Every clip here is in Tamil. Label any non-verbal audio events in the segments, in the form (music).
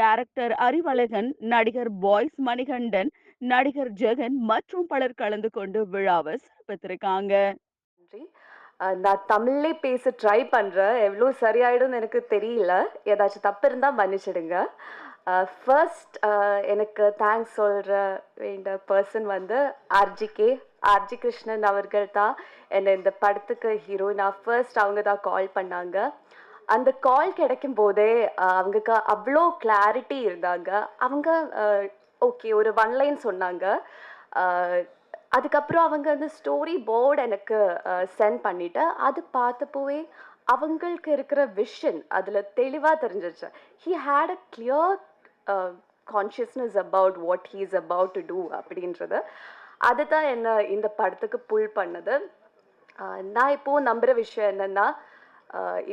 டைரக்டர் அறிவழகன் நடிகர் பாய்ஸ் மணிகண்டன் நடிகர் ஜெகன் மற்றும் பலர் கலந்து கொண்டு விழாவை சிறப்பித்திருக்காங்க. நன்றி. நான் தமிழ்லே பேச ட்ரை பண்ணுறேன் எவ்வளோ சரியாயிடும்னு எனக்கு தெரியல. ஏதாச்சும் தப்பு இருந்தால் மன்னிச்சிடுங்க ஃபர்ஸ்ட் எனக்கு தேங்க்ஸ் சொல்கிற வேண்ட பர்சன் வந்து ஆர்ஜிகே ஆர்ஜி கிருஷ்ணன் அவர்கள் தான். என்னை இந்த படத்துக்கு ஹீரோயினா ஃபர்ஸ்ட் அவங்க தான் கால் பண்ணாங்க. அந்த கால் கிடைக்கும் போதே அவங்களுக்கு அவ்வளோ கிளாரிட்டி இருந்தாங்க. அவங்க ஓகே ஒரு ஒன் லைன் சொன்னாங்க. அதுக்கப்புறம் அவங்க அந்த ஸ்டோரி போர்டு எனக்கு சென்ட் பண்ணிட்டு அது பார்த்தப்போவே அவங்களுக்கு இருக்கிற விஷன் அதில் தெளிவாக தெரிஞ்சிருச்சு. He had a clear consciousness about what he is about to do அப்படின்றது. அதுதான் என்ன இந்த படத்துக்கு புல் பண்ணது. நான் இப்போது நம்புகிற விஷயம் என்னென்னா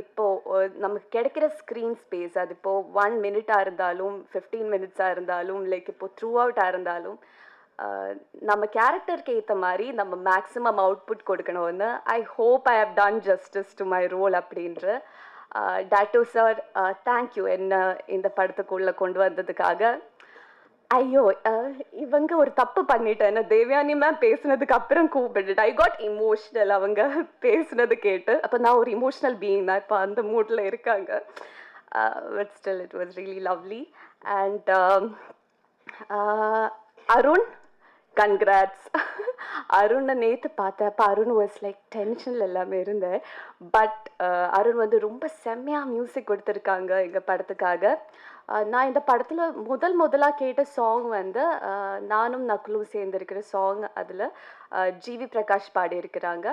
இப்போது நமக்கு கிடைக்கிற ஸ்க்ரீன் ஸ்பேஸ் அது இப்போது ஒன் மினிட்டாக இருந்தாலும் ஃபிஃப்டீன் மினிட்ஸாக இருந்தாலும் லைக் இப்போது த்ரூ அவுட்டாக இருந்தாலும் நம்ம கேரக்டருக்கு ஏற்ற மாதிரி நம்ம மேக்ஸிமம் அவுட்புட் கொடுக்கணும்னு I hope I have done justice to my role அப்படின்ற டேட்டோ சார் தேங்க்யூ என்ன இந்த படத்துக்குள்ளே கொண்டு வந்ததுக்காக ஐயோ இவங்க ஒரு தப்பு பண்ணிட்டேன் என்ன தேவயானி மேம் பேசுனதுக்கு அப்புறம் கூப்பிட்டு ஐ காட் இமோஷனல் அவங்க பேசுனது கேட்டு அப்போ நான் ஒரு இமோஷனல் பீயிங் தான் இப்போ அந்த மூடில் இருக்காங்க. But still it was really lovely and Arun congrats (laughs) அருணை நேற்று பார்த்தேன். அப்போ அருண் வாஸ் லைக் டென்ஷனில் எல்லாமே இருந்தேன். பட் அருண் வந்து ரொம்ப செம்மையாக மியூசிக் கொடுத்துருக்காங்க எங்கள் படத்துக்காக. நான் இந்த படத்தில் முதல் முதலாக கேட்ட சாங் வந்து நானும் நக்குலும் சேர்ந்துருக்கிற சாங் அதில் ஜிவி பிரகாஷ் பாடியிருக்கிறாங்க.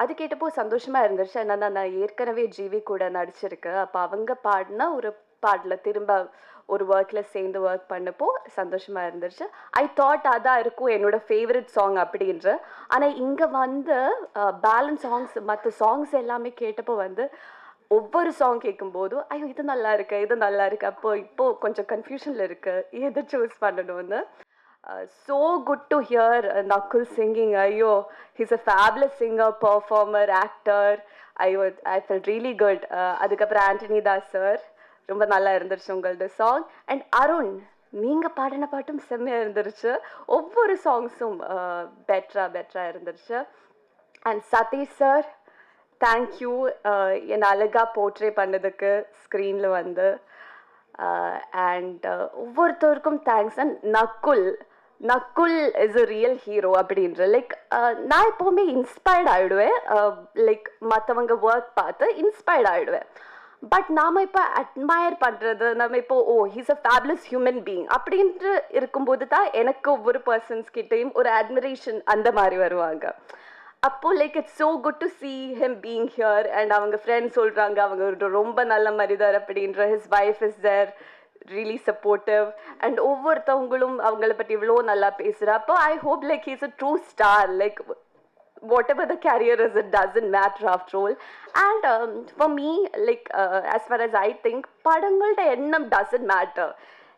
அது கேட்டப்போ சந்தோஷமாக இருந்துச்சு. என்னன்னா நான் ஏற்கனவே ஜிவி கூட நடிச்சிருக்கேன். அப்போ அவங்க பாடின ஒரு பாட்டில் திரும்ப ஒரு ஒர்க்கில் சேர்ந்து ஒர்க் பண்ணப்போ சந்தோஷமாக இருந்துச்சு ஐ தாட் அதான் இருக்கும் என்னோட ஃபேவரட் சாங் அப்படின்ற. ஆனால் இங்கே வந்து பேலன்ஸ் சாங்ஸ் மற்ற சாங்ஸ் எல்லாமே கேட்டப்போ வந்து ஒவ்வொரு சாங் கேட்கும்போதும் ஐயோ இது நல்லா இருக்கு இது நல்லா இருக்கு அப்போ இப்போ கொஞ்சம் கன்ஃபியூஷனில் இருக்கு. எதை சூஸ் பண்ணணும்னு? So good to hear Nakul singing ஐயோ he's a fabulous singer performer actor I I felt really good அதுக்கப்புறம் ஆண்டனி தாஸ் சார் ரொம்ப நல்லா இருந்துருச்சு உங்களோட சாங் அண்ட் அருண் நீங்கள் பாடின பாட்டும் செம்மையாக இருந்துருச்சு. ஒவ்வொரு சாங்ஸும் பெட்ரா பெட்ரா இருந்துருச்சு. And Satish sir thank you என்னை அழகாக போர்ட்ரே பண்ணதுக்கு ஸ்க்ரீனில் வந்து. அண்ட் ஒவ்வொருத்தருக்கும் thanks and Nakul Nakul is a real hero அப்படின்ற லைக் நான் எப்போவுமே இன்ஸ்பயர்ட் ஆகிடுவேன் லைக் மற்றவங்க ஒர்க் பார்த்து இன்ஸ்பயர்ட் ஆகிடுவேன் பட் நாம் இப்போ அட்மயர் பண்ணுறது நம்ம இப்போ ஓ he's a fabulous human being அப்படின்ட்டு இருக்கும்போது தான் எனக்கு ஒவ்வொரு பர்சன்ஸ் கிட்டேயும் ஒரு அட்மிரேஷன் அந்த மாதிரி வருவாங்க. அப்போ like it's so good to see him being here and அவங்க ஃப்ரெண்ட்ஸ் சொல்கிறாங்க அவங்க ஒரு ரொம்ப நல்ல மனிதர் அப்படின்ற his wife is there really supportive and ஒவ்வொருத்தவங்களும் அவங்கள பற்றி இவ்வளோ நல்லா பேசுகிற அப்போ I hope like he's a true star like whatever the career is, it doesn't matter after all. And um, for me, like uh, as far as I think, படங்கள்ட எண்ணம் doesn't matter.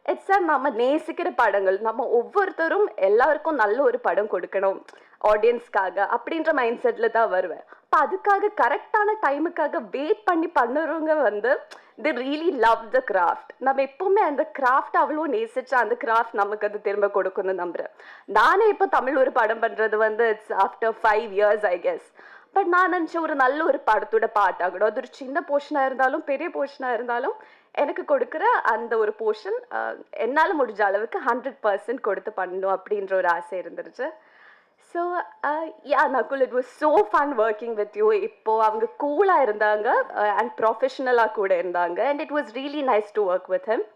இட்ஸ் நம்ம நேசிக்கிற படங்கள் நம்ம ஒவ்வொருத்தரும் எல்லாருக்கும் நல்ல ஒரு படம் கொடுக்கணும் ஆடியன்ஸ்க்காக அப்படின்ற மைண்ட் செட்டில் தான் வருவேன் அப்போ அதுக்காக கரெக்டான டைமுக்காக வெயிட் பண்ணி பண்ணுறவங்க வந்து they really love the craft நம்ம எப்பவுமே அந்த கிராஃப்ட் அவ்வளோ நேசிச்சு அந்த கிராஃப்ட் நமக்கு அது திரும்ப கொடுக்கணும்னு நம்புறேன். நானே இப்போ தமிழ் ஒரு படம் பண்ணுறது வந்து it's after five years I guess but நான் நினச்ச ஒரு நல்ல ஒரு படத்தோட பாட்டாகணும் அது ஒரு சின்ன போர்ஷனாக இருந்தாலும் பெரிய போர்ஷனாக இருந்தாலும் எனக்கு கொடுக்குற அந்த ஒரு போர்ஷன் என்னால் முடிஞ்ச அளவுக்கு ஹண்ட்ரட் பர்சன்ட் கொடுத்து பண்ணணும் அப்படின்ற ஒரு ஆசை இருந்துருச்சு. So yeah Nakul it was so fun working with you இப்போது அவங்க கூலாக இருந்தாங்க uh, அண்ட் ப்ரொஃபஷ்னலாக கூட இருந்தாங்க and it was really nice to work with him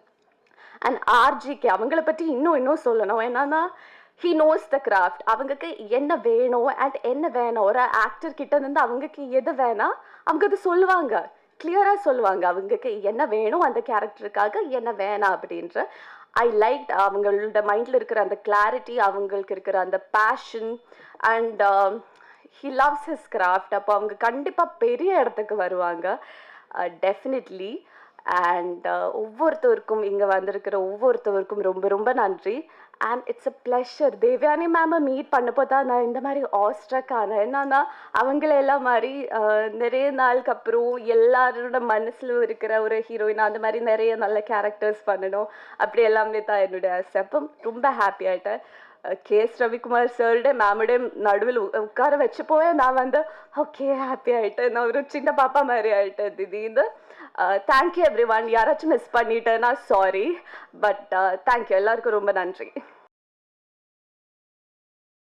and ஆர்ஜிக்கு அவங்கள பற்றி இன்னும் இன்னும் சொல்லணும். என்னன்னா ஹி நோஸ் த கிராஃப்ட் அவங்களுக்கு என்ன வேணும் அண்ட் என்ன வேணும்? ஒரு ஆக்டர் கிட்ட இருந்து அவங்களுக்கு எது வேணாம் அவங்க அது சொல்லுவாங்க. கிளியராக சொல்லுவாங்க. அவங்களுக்கு என்ன வேணும் அந்த கேரக்டருக்காக என்ன வேணாம் அப்படின்ற ஐ லைக் அவங்களோட மைண்டில் இருக்கிற அந்த கிளாரிட்டி அவங்களுக்கு இருக்கிற அந்த passion and he loves his craft அப்போ அவங்க கண்டிப்பாக பெரிய இடத்துக்கு வருவாங்க. Uh, டெஃபினெட்லி அண்ட் uh, ஒவ்வொருத்தருக்கும் இங்கே வந்திருக்கிற ஒவ்வொருத்தவருக்கும் ரொம்ப ரொம்ப நன்றி. And it's a pleasure Devayani மேமை meet பண்ணப்போ தான் நான் இந்த மாதிரி ஆஸ்ட்ரக் ஆனேன். என்னன்னா அவங்களெல்லாம் மாதிரி நிறைய நாளுக்கு அப்புறம் எல்லாரோட மனசில் இருக்கிற ஒரு ஹீரோயின் அந்த மாதிரி நிறைய நல்ல கேரக்டர்ஸ் பண்ணணும். அப்படி எல்லாமே தான் என்னுடைய ஆசை. அப்போ ரொம்ப ஹாப்பி ஆகிட்டேன் கே எஸ் ரவிக்குமார் சார்ட மேமுடைய நடுவில் உ- உட்கார வச்சப்போவே நான் வந்து ஓகே ஹாப்பி ஆயிட்டேன் நான் ஒரு சின்ன பாப்பா மாதிரி ஆயிட்டேன் திடீர்னு தேங்க்யூ எவ்ரி ஒன் யாராச்சும் மிஸ் பண்ணிட்டேன்னா சாரி பட் தேங்க்யூ எல்லாருக்கும் ரொம்ப நன்றி